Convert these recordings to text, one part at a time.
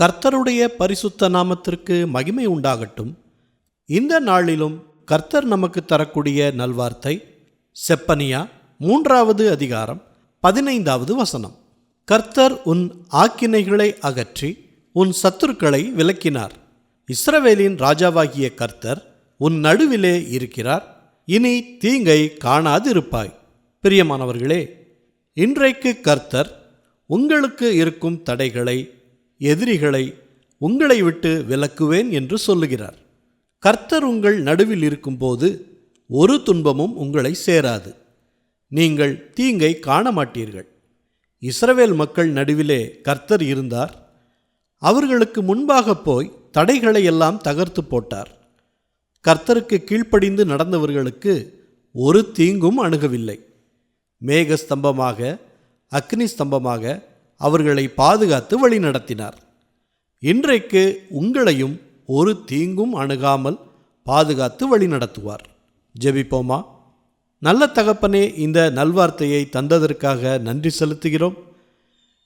கர்த்தருடைய பரிசுத்த நாமத்திற்கு மகிமை உண்டாகட்டும். இந்த நாளிலும் கர்த்தர் நமக்கு தரக்கூடிய நல்வார்த்தை செப்பனியா மூன்றாவது அதிகாரம் பதினைந்தாவது வசனம். கர்த்தர் உன் ஆக்கினைகளை அகற்றி உன் சத்துருக்களை விலக்கினார். இஸ்ரவேலின் ராஜாவாகிய கர்த்தர் உன் நடுவிலே இருக்கிறார். இனி தீங்கை காணாதிருப்பாய். பிரியமானவர்களே இன்றைக்கு கர்த்தர் உங்களுக்கு இருக்கும் தடைகளை எதிரிகளை உங்களை விட்டு விலக்குவேன் என்று சொல்லுகிறார். கர்த்தர் உங்கள் நடுவில் இருக்கும்போது ஒரு துன்பமும் உங்களை சேராது. நீங்கள் தீங்கை காண மாட்டீர்கள் இஸ்ரவேல் மக்கள் நடுவிலே கர்த்தர் இருந்தார். அவர்களுக்கு முன்பாக போய் தடைகளை எல்லாம் தகர்த்து போட்டார். கர்த்தருக்கு கீழ்ப்படிந்து நடந்தவர்களுக்கு ஒரு தீங்கும் அணுகவில்லை. மேக ஸ்தம்பமாக அக்னி ஸ்தம்பமாக அவர்களை பாதுகாத்து வழிநடத்தினார். இன்றைக்கு உங்களையும் ஒரு தீங்கும் அணுகாமல் பாதுகாத்து வழிநடத்துவார். ஜெபிப்போமா? நல்ல தகப்பனே இந்த நல்வார்த்தையை தந்ததற்காக நன்றி செலுத்துகிறோம்.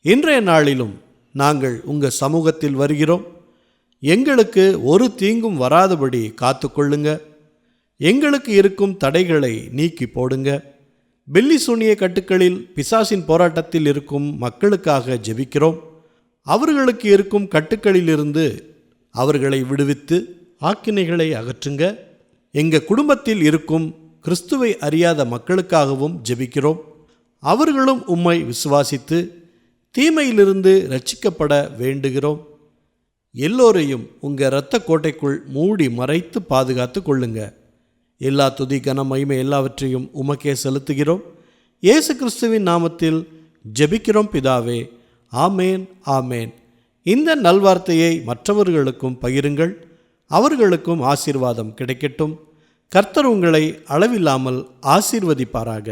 இன்றைய நாளிலும் நாங்கள் உங்கள் சமூகத்தில் வருகிறோம். எங்களுக்கு ஒரு தீங்கும் வராதபடி காத்துக்கொள்ளுங்க. எங்களுக்கு இருக்கும் தடைகளை நீக்கி போடுங்க. பெல்லி சூனிய கட்டுக்களில் பிசாசின் போராட்டத்தில் இருக்கும் மக்களுக்காக ஜெபிக்கிறோம். அவர்களுக்கு இருக்கும் கட்டுக்களிலிருந்து அவர்களை விடுவித்து ஆக்கினைகளை அகற்றுங்க. எங்கள் குடும்பத்தில் இருக்கும் கிறிஸ்துவை அறியாத மக்களுக்காகவும் ஜெபிக்கிறோம். அவர்களும் உம்மை விசுவாசித்து தீமையிலிருந்து ரட்சிக்கப்பட வேண்டுகிறோம். எல்லோரையும் உங்கள் இரத்த கோட்டைக்குள் மூடி மறைத்து பாதுகாத்து கொள்ளுங்கள் எல்லா துதி கன மகிமை எல்லாவற்றையும் உமக்கே செலுத்துகிறோம். இயேசு கிறிஸ்துவின் நாமத்தில் ஜெபிக்கிறோம் பிதாவே. ஆமேன் ஆமேன். இந்த நல்வார்த்தையை மற்றவர்களுக்கும் பகிருங்கள். அவர்களுக்கும் ஆசீர்வாதம் கிடைக்கட்டும். கர்த்தர் உங்களை அளவில்லாமல் ஆசீர்வதிப்பாராக.